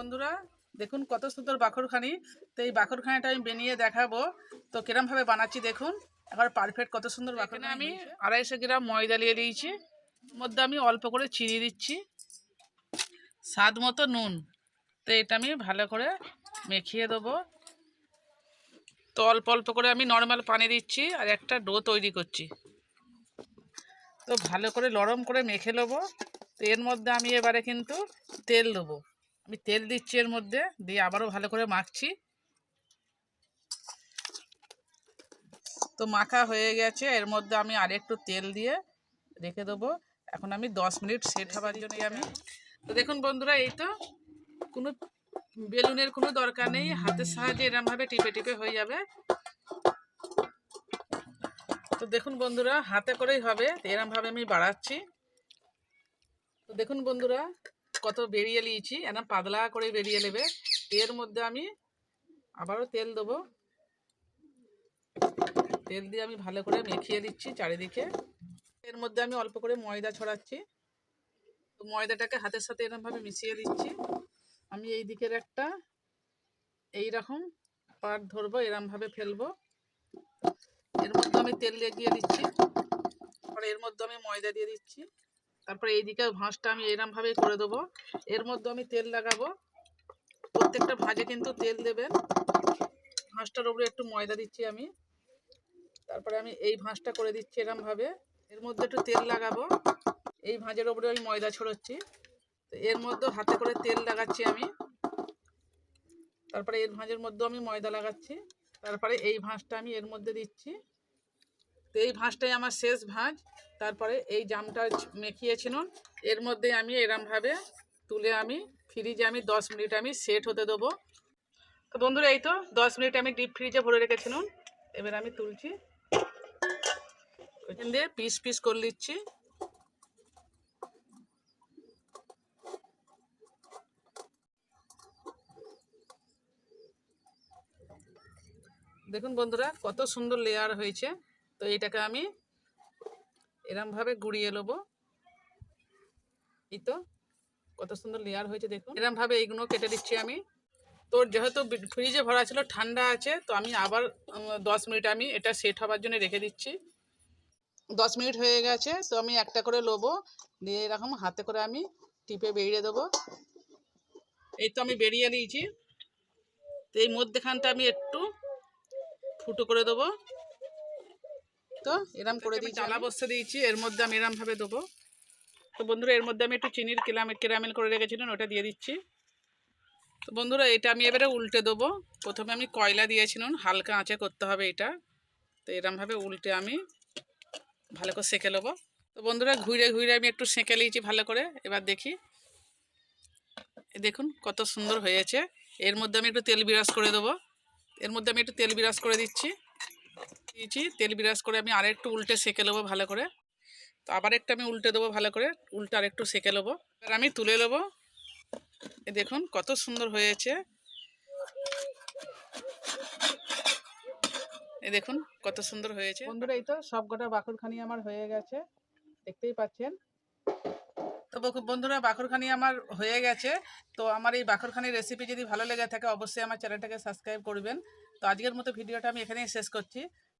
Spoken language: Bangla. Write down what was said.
বন্ধুরা দেখুন কত সুন্দর বাখরখানি। তো এই বাখরখানিটা আমি বানিয়ে দেখাবো। তো কিরমভাবে বানাচ্ছি দেখুন। এবার পারফেক্ট কত সুন্দর বাখরখানি আমি আড়াইশো গ্রাম ময়দা নিয়ে দিয়েছি মধ্যে আমি অল্প করে চিনি দিচ্ছি। স্বাদ মতো নুন। তো এটা আমি ভালো করে মেখিয়ে দেবো। তো অল্প অল্প করে আমি নর্মাল পানি দিচ্ছি আর একটা ডো তৈরি করছি। তো ভালো করে নরম করে মেখে নেব। তো এর মধ্যে আমি এবারে কিন্তু তেল দেবো। আমি তেল দিচ্ছি এর মধ্যে, দিয়ে আবারও ভালো করে মাখছি। তো মাখা হয়ে গেছে, এর মধ্যে আমি আরেকটু তেল দিয়ে রেখে দেবো। এখন আমি দশ মিনিট সেট হবার জন্য আমি তো দেখুন বন্ধুরা, এই তো কোনো বেলুনের কোনো দরকার নেই, হাতের সাহায্যে এরমভাবে টিপে টিপে হয়ে যাবে। তো দেখুন বন্ধুরা, হাতে করেই হবে এরমভাবে আমি বাড়াচ্ছি। তো দেখুন বন্ধুরা কত বেরিয়ে নিয়েছি একদম পাতলা করে বেরিয়ে নেবে। এর মধ্যে আমি আবারও তেল দেবো। তেল দিয়ে আমি ভালো করে মেখিয়ে দিচ্ছি চারিদিকে। এর মধ্যে আমি অল্প করে ময়দা ছড়াচ্ছি। তো ময়দাটাকে হাতের সাথে এরমভাবে মিশিয়ে দিচ্ছি। আমি এই দিকের একটা এই রকম পাট ধরবো, এরমভাবে ফেলব। এর মধ্যে আমি তেল দিয়ে দিচ্ছি। তারপরে এর মধ্যে আমি ময়দা দিয়ে দিচ্ছি। তারপরে এই দিকে ভাঁজটা আমি এরমভাবেই করে দেবো। এর মধ্যে আমি তেল লাগাবো। প্রত্যেকটা ভাজে কিন্তু তেল দেবেন ভাঁজটার উপরে একটু ময়দা দিচ্ছি আমি। তারপরে আমি এই ভাঁজটা করে দিচ্ছি এরমভাবে এর মধ্যে একটু তেল লাগাবো। এই ভাঁজের ওপরে আমি ময়দা ছড়াচ্ছি। তো এর মধ্যে হাতে করে তেল লাগাচ্ছি আমি। তারপরে এর ভাঁজের মধ্যেও আমি ময়দা লাগাচ্ছি। তারপরে এই ভাঁজটা আমি এর মধ্যে দিচ্ছি। তো এই ভাঁজটাই আমার শেষ ভাঁজ। তারপরে এই জামটা মেখিয়েছিলাম। এর মধ্যে আমি এরমভাবে তুলে আমি ফ্রিজে আমি দশ মিনিট আমি সেট হতে দেবো। তো বন্ধুরা, এই তো দশ মিনিট আমি ডিপ ফ্রিজে ভরে রেখেছিলাম। এবার আমি তুলছি। ওইখান দিয়ে পিস পিস করে নিচ্ছি। দেখুন বন্ধুরা, কত সুন্দর লেয়ার হয়েছে। তো এটাকে আমি এরমভাবে গুড়িয়ে নেব। এই তো, কত সুন্দর লেয়ার হয়েছে দেখুন। এরমভাবে এইগুলো কেটে দিচ্ছি আমি। তো যেহেতু ফ্রিজে ভরা ছিল, ঠান্ডা আছে, তো আমি আবার দশ মিনিট আমি এটা সেট হবার জন্য রেখে দিচ্ছি। দশ মিনিট হয়ে গেছে, তো আমি একটা করে লোবো দিয়ে এরকম হাতে করে আমি টিপে বেরিয়ে দেবো। এই তো আমি বেরিয়ে নিয়েছি। তো এই মধ্যেখানটা আমি একটু ফুটো করে দেবো। তো এরম করে দিই চালা বসতে দিয়েছি এর মধ্যে আমি এরমভাবে দেবো। তো বন্ধুরা এর মধ্যে আমি একটু চিনির কেরামেল কেরামেল করে রেখেছিলাম ওটা দিয়ে দিচ্ছি। তো বন্ধুরা এটা আমি এবারে উল্টে দেবো। প্রথমে আমি কয়লা দিয়েছিলাম হালকা আঁচে করতে হবে এটা। তো এরমভাবে উল্টে আমি ভালো করে সেঁকে নেব। তো বন্ধুরা ঘুরে ঘুরে আমি একটু সেঁকে নিয়েছি ভালো করে। এবার দেখি। এ দেখুন কত সুন্দর হয়েছে। এর মধ্যে আমি একটু তেল বিরাজ করে দেবো। এর মধ্যে আমি একটু তেল বিরাজ করে দিচ্ছি। দিয়েছি তেল বিরাজ করে আমি আরেকটু উল্টে সেঁকে নেব ভালো করে। তো আবার একটা আমি উল্টে দেবো ভালো করে উল্টে আরেকটু সেঁকে নেব। এবার আমি তুলে নেব। এ দেখুন কত সুন্দর হয়েছে। এই দেখুন কত সুন্দর হয়েছে। বন্ধুরা এই তো সব কটা বাকরখানি আমার হয়ে গেছে। দেখতেই পাচ্ছেন? তো বন্ধুরা বাকরখানি আমার হয়ে গেছে। তো আমার এই বাকরখানির রেসিপি যদি ভালো লেগে থাকে অবশ্যই আমার চ্যানেলটাকে সাবস্ক্রাইব করবেন। তো আজকের মতো ভিডিওটা আমি এখানেই শেষ করছি।